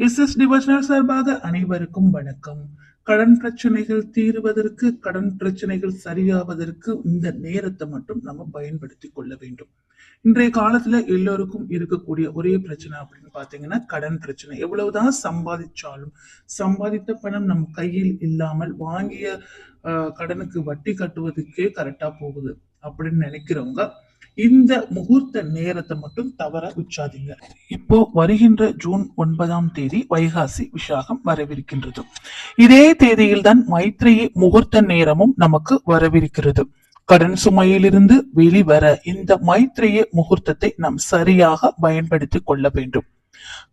S S devotional சார்பாக அனைவருக்கும் வணக்கம். கடன் பிரச்சனைகள் தீருவதற்கு கடன் பிரச்சனைகள் சரியாவதற்கு இந்த நேரத்தை மட்டும் நம்ம பயன்படுத்தி கொள்ள வேண்டும். இன்றைய காலத்துல எல்லோருக்கும் இருக்கக்கூடிய ஒரே பிரச்சனை அப்படின்னு பாத்தீங்கன்னா கடன் பிரச்சனை. எவ்வளவுதான் சம்பாதிச்சாலும் சம்பாதித்த பணம் நம் கையில் இல்லாமல் வாங்கிய ஆஹ், கடனுக்கு வட்டி கட்டுவதுக்கே கரெக்டா போகுது அப்படின்னு நினைக்கிறவங்க இந்த முகூர்த்த நேரத்தை மட்டும் தவற உச்சாதீங்க இப்போ வருகின்ற ஜூன் ஒன்பதாம் தேதி வைகாசி விசாகம் வரவிருக்கின்றது. இதே தேதியில்தான் மைத்ரேயி முகூர்த்த நேரமும் நமக்கு வரவிருக்கிறது. கடன் சுமையிலிருந்து வெளிவர இந்த மைத்ரேய முகூர்த்தத்தை நாம் சரியாக பயன்படுத்திக் கொள்ள வேண்டும்.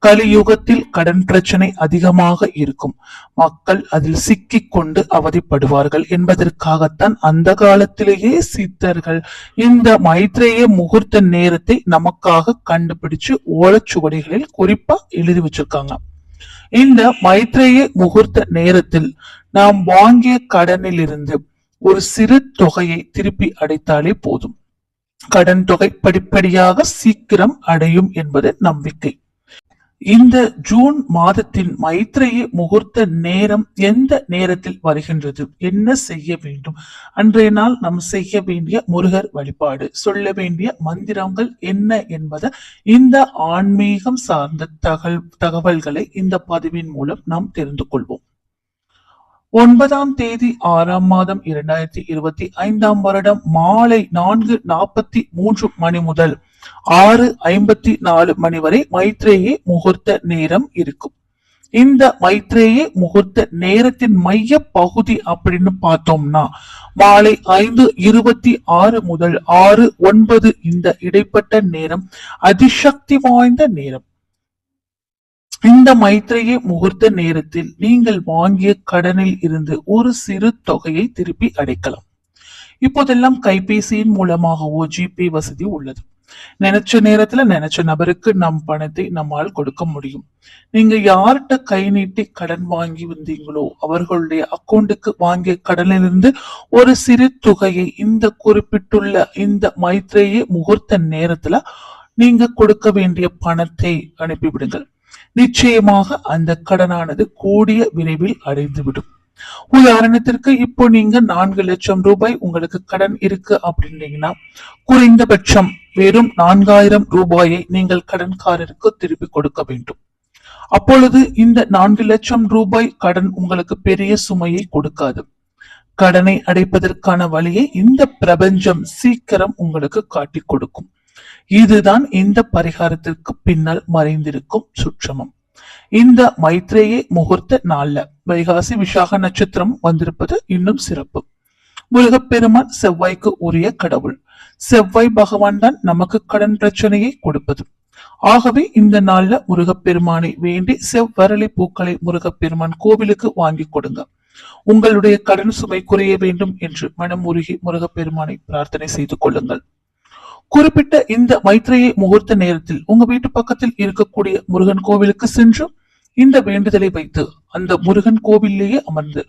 கலியுகத்தில் கடன் பிரச்சனை அதிகமாக இருக்கும். மக்கள் அதில் சிக்கிக் கொண்டு அவதிப்படுவார்கள் என்பதற்காகத்தான் அந்த காலத்திலேயே சித்தர்கள் இந்த மைத்ரேய முகூர்த்த நேரத்தை நமக்காக கண்டுபிடிச்சு ஓலச்சுவடிகளில் குறிப்பா எழுதி வச்சிருக்காங்க. இந்த மைத்ரேய முகூர்த்த நேரத்தில் நாம் வாங்கிய கடனிலிருந்து ஒரு சிறு தொகையை திருப்பி அடைத்தாலே போதும். கடன் தொகை படிப்படியாக சீக்கிரம் அடையும் என்பது நம்பிக்கை. இந்த ஜூன் மாதத்தின் மைத்ரேய முகூர்த்த நேரம் எந்த நேரத்தில் வருகின்றது? என்ன செய்ய வேண்டும்? அன்றைய நாள் நாம் செய்ய வேண்டிய முருகர் வழிபாடு. சொல்ல வேண்டிய மந்திரங்கள் என்ன என்பதை இந்த ஆன்மீகம் சார்ந்த தகவல் தகவல்களை இந்த பதிவின் மூலம் நாம் தெரிந்து கொள்வோம். ஒன்பதாம் தேதி ஆறாம் மாதம் இரண்டாயிரத்தி இருபத்தி ஐந்தாம் வருடம் மாலை நான்கு நாற்பத்தி மூன்று மணி முதல் ஆறு ஐம்பத்தி நாலு மணி வரை மைத்ரேயே முகூர்த்த நேரம் இருக்கும். இந்த மைத்ரேயே முகூர்த்த நேரத்தின் மைய பகுதி அப்படின்னு பார்த்தோம்னா மாலை ஐந்து இருபத்தி ஆறு முதல் ஆறு ஒன்பது இந்த இடைப்பட்ட நேரம் அதிசக்தி வாய்ந்த நேரம். இந்த மைத்ரேய முகூர்த்த நேரத்தில் நீங்கள் வாங்கிய கடனில் இருந்து ஒரு சிறு தொகையை திருப்பி அடைக்கலாம். இப்போதெல்லாம் கைபேசியின் மூலமாகவோ ஜிபே வசதி உள்ளது. நினைச்ச நேரத்துல நினைச்ச நபருக்கு நம் பணத்தை நம்மால் கொடுக்க முடியும். நீங்க யார்கிட்ட கை நீட்டி கடன் வாங்கி வந்தீங்களோ அவர்களுடைய அக்கௌண்ட்டுக்கு வாங்கிய கடனிலிருந்து ஒரு சிறு தொகையை இந்த குறிப்பிட்டுள்ள இந்த மைத்ரேய முகூர்த்த நேரத்துல நீங்க கொடுக்க வேண்டிய பணத்தை அனுப்பிவிடுங்கள். நிச்சயமாக அந்த கடனானது கூடிய விரைவில் அடைந்துவிடும். உதாரணத்திற்கு இப்போ நீங்க நான்கு லட்சம் ரூபாய் உங்களுக்கு கடன் இருக்கு அப்படின்னீங்கன்னா குறைந்தபட்சம் வெறும் நான்காயிரம் ரூபாயை நீங்கள் கடன்காரருக்கு திருப்பி கொடுக்க வேண்டும். அப்பொழுது இந்த நான்கு லட்சம் ரூபாய் கடன் உங்களுக்கு பெரிய சுமையை கொடுக்காது. கடனை அடைப்பதற்கான வழியை இந்த பிரபஞ்சம் சீக்கிரம் உங்களுக்கு காட்டி கொடுக்கும். இதுதான் இந்த பரிகாரத்திற்கு பின்னால் மறைந்திருக்கும் சுற்றமம் இந்த மைத்ரேயே முகூர்த்த நாள்ல வைகாசி விசாக நட்சத்திரம் வந்திருப்பது இன்னும் சிறப்பு. முருகப்பெருமான் செவ்வாய்க்கு உரிய கடவுள். செவ்வாய் பகவான் தான் நமக்கு கடன் பிரச்சனையை கொடுப்பது. ஆகவே இந்த நாள்ல முருகப்பெருமானை வேண்டி செவ்வரளி பூக்களை முருகப்பெருமான் கோவிலுக்கு வாங்கி கொடுங்க. உங்களுடைய கடன் சுமை குறைய வேண்டும் என்று மனம் உருகி முருகப்பெருமானை பிரார்த்தனை செய்து கொள்ளுங்கள். குறிப்பிட்ட இந்த மைத்திரையை முகூர்த்த நேரத்தில் உங்க வீட்டு பக்கத்தில் இருக்கக்கூடிய முருகன் கோவிலுக்கு சென்று இந்த வேண்டுதலை வைத்து அந்த முருகன் கோவிலேயே அமர்ந்து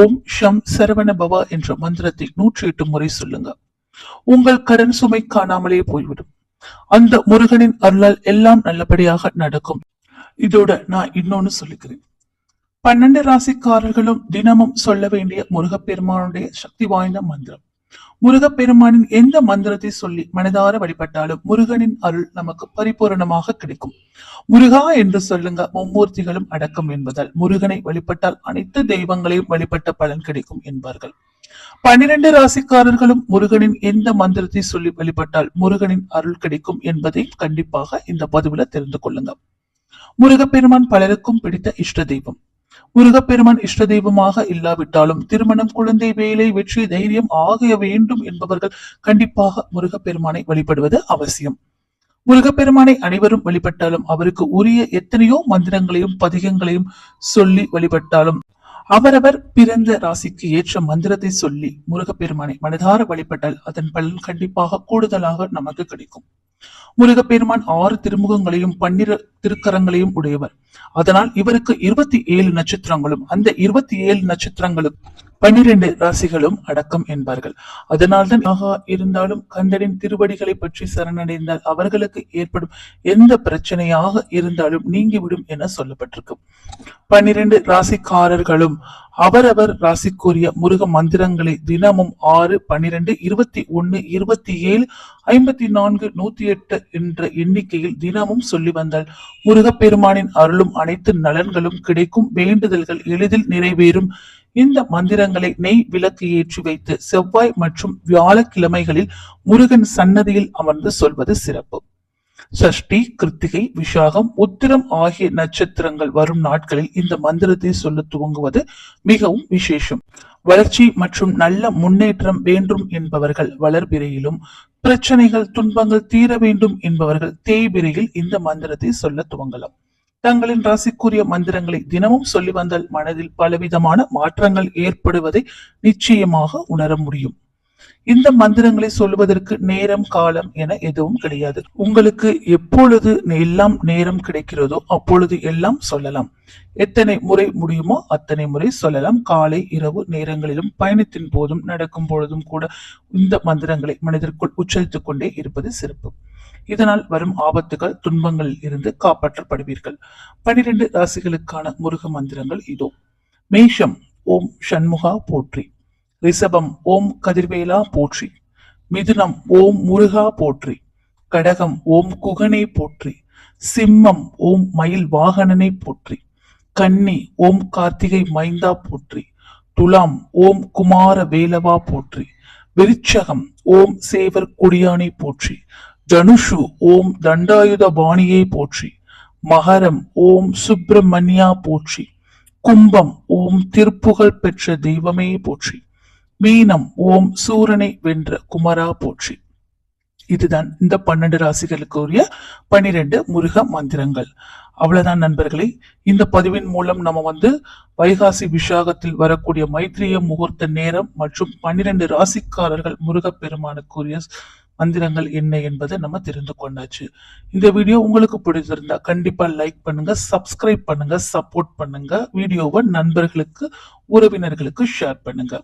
ஓம் ஷம் சரவண பவா என்ற மந்திரத்தை நூற்றி எட்டு முறை சொல்லுங்க. உங்கள் கடன் சுமை காணாமலே போய்விடும். அந்த முருகனின் அருளால் எல்லாம் நல்லபடியாக நடக்கும். இதோட நான் இன்னொன்னு சொல்லிக்கிறேன். பன்னெண்டு ராசிக்காரர்களும் தினமும் சொல்ல வேண்டிய முருகப்பெருமானுடைய சக்தி வாய்ந்த மந்திரம். முருகப்பெருமானின் எந்த மந்திரத்தை சொல்லி மனதார வழிபட்டாலும் முருகனின் அருள் நமக்கு பரிபூரணமாக கிடைக்கும். முருகா என்று சொல்லுங்க மும்மூர்த்திகளும் அடக்கம் என்பதால் முருகனை வழிபட்டால் அனைத்து தெய்வங்களையும் வழிபட்ட பலன் கிடைக்கும் என்பார்கள். பன்னிரண்டு ராசிக்காரர்களும் முருகனின் எந்த மந்திரத்தை சொல்லி வழிபட்டால் முருகனின் அருள் கிடைக்கும் என்பதை கண்டிப்பாக இந்த பதிவுல தெரிந்து கொள்ளுங்க. முருகப்பெருமான் பலருக்கும் பிடித்த இஷ்ட தெய்வம். முருகப்பெருமான் இஷ்ட தெய்வமாக இல்லாவிட்டாலும் திருமணம் குழந்தை வேலை வெற்றி தைரியம் ஆகிய வேண்டும் என்பவர்கள் கண்டிப்பாக முருகப்பெருமானை வழிபடுவது அவசியம். முருகப்பெருமானை அனைவரும் வழிபட்டாலும் அவருக்கு உரிய எத்தனையோ மந்திரங்களையும் பதிகங்களையும் சொல்லி வழிபட்டாலும் அவரவர் பிறந்த ராசிக்கு ஏற்ற மந்திரத்தை சொல்லி முருகப்பெருமானை மனதார வழிபட்டால் அதன் பலன் கண்டிப்பாக கூடுதலாக நமக்கு கிடைக்கும். முருகப்பெருமான் ஆறு திருமுகங்களையும் பன்னிரு திருக்கரங்களையும் உடையவர். அதனால் இவருக்கு இருபத்தி ஏழு நட்சத்திரங்களும் அந்த இருபத்தி ஏழு நட்சத்திரங்களும் பன்னிரண்டு ராசிகளும் அடக்கம் என்பார்கள். அதனால்தான் ஆகா இருந்தாலும் கந்தரின் திருவடிகளை பற்றி சரணடைந்தால் அவர்களுக்கு ஏற்படும் எந்த பிரச்சனையாக இருந்தாலும் நீங்கிவிடும் என சொல்லப்பட்டிருக்கும் பன்னிரண்டு ராசிக்காரர்களும் அவரவர் ராசிக்குரிய முருக மந்திரங்களை தினமும் ஆறு பன்னிரண்டு இருபத்தி ஒன்னு இருபத்தி ஏழு ஐம்பத்தி நான்கு நூத்தி எட்டு என்ற எண்ணிக்கையில் தினமும் சொல்லி வந்தால் முருகப்பெருமானின் அருளும் அனைத்து நலன்களும் கிடைக்கும். வேண்டுதல்கள் எளிதில் நிறைவேறும். இந்த மந்திரங்களை நெய் விளக்கு ஏற்றி வைத்து செவ்வாய் மற்றும் வியாழக்கிழமைகளில் முருகன் சன்னதியில் அமர்ந்து சொல்வது சிறப்பு. சஷ்டி கிருத்திகை விஷாகம் உத்திரம் ஆகிய நட்சத்திரங்கள் வரும் நாட்களில் இந்த மந்திரத்தை சொல்ல துவங்குவது மிகவும் விசேஷம். வளர்ச்சி மற்றும் நல்ல முன்னேற்றம் வேண்டும் என்பவர்கள் வளர்பிறையிலும் பிரச்சனைகள் துன்பங்கள் தீர வேண்டும் என்பவர்கள் தேய்பிறையில் இந்த மந்திரத்தை சொல்ல துவங்கலாம். தங்களின் ராசிக்குரிய மந்திரங்களை தினமும் சொல்லி வந்தால் மனதில் பலவிதமான மாற்றங்கள் ஏற்படுவதை நிச்சயமாக உணர முடியும். இந்த மந்திரங்களை சொல்வதற்கு நேரம் காலம் என எதுவும் கிடையாது. உங்களுக்கு எப்பொழுது எல்லாம் நேரம் கிடைக்கிறதோ அப்பொழுது எல்லாம் சொல்லலாம். எத்தனை முறை முடியுமோ அத்தனை முறை சொல்லலாம். காலை இரவு நேரங்களிலும் பயணத்தின் போதும் நடக்கும் பொழுதும் கூட இந்த மந்திரங்களை மனிதருக்குள் உச்சரித்துக் கொண்டே இருப்பது சிறப்பு. இதனால் வரும் ஆபத்துகள் துன்பங்களில் இருந்து காப்பாற்றப்படுவீர்கள். பனிரெண்டு ராசிகளுக்கான முருக மந்திரங்கள் இதோ. மேஷம் ஓம் சண்முகா போற்றி. ரிஷபம் ஓம் கதிர்வேலா போற்றி. மிதுனம் ஓம் முருகா போற்றி. கடகம் ஓம் குகனை போற்றி. சிம்மம் ஓம் மயில் வாகனனை போற்றி. கன்னி ஓம் கார்த்திகை மைந்தா போற்றி. துலாம் ஓம் குமார வேலவா போற்றி. விருச்சகம் ஓம் சேவர் குடியானை போற்றி. தனுஷு ஓம் தண்டாயுத பாணியை போற்றி. மகரம் ஓம் சுப்பிரமணியா போற்றி. கும்பம் ஓம் திருப்புகழ் பெற்ற தெய்வமே போற்றி. மீனம் ஓம் சூரனை வென்ற குமரா போற்றி. இதுதான் இந்த பன்னெண்டு ராசிகளுக்கு உரிய பனிரெண்டு முருக மந்திரங்கள். அவ்வளவுதான் நண்பர்களே. இந்த பதிவின் மூலம் நம்ம வந்து வைகாசி விஷாகத்தில் வரக்கூடிய மைத்ரிய முகூர்த்த நேரம் மற்றும் பன்னிரண்டு ராசிக்காரர்கள் முருகப்பெருமானுக்குரிய மந்திரங்கள் என்ன என்பதை நம்ம தெரிந்து கொண்டாச்சு. இந்த வீடியோ உங்களுக்கு பிடிச்சிருந்தா கண்டிப்பா லைக் பண்ணுங்க சப்ஸ்கிரைப் பண்ணுங்க சப்போர்ட் பண்ணுங்க வீடியோவை நண்பர்களுக்கு உறவினர்களுக்கு ஷேர் பண்ணுங்க.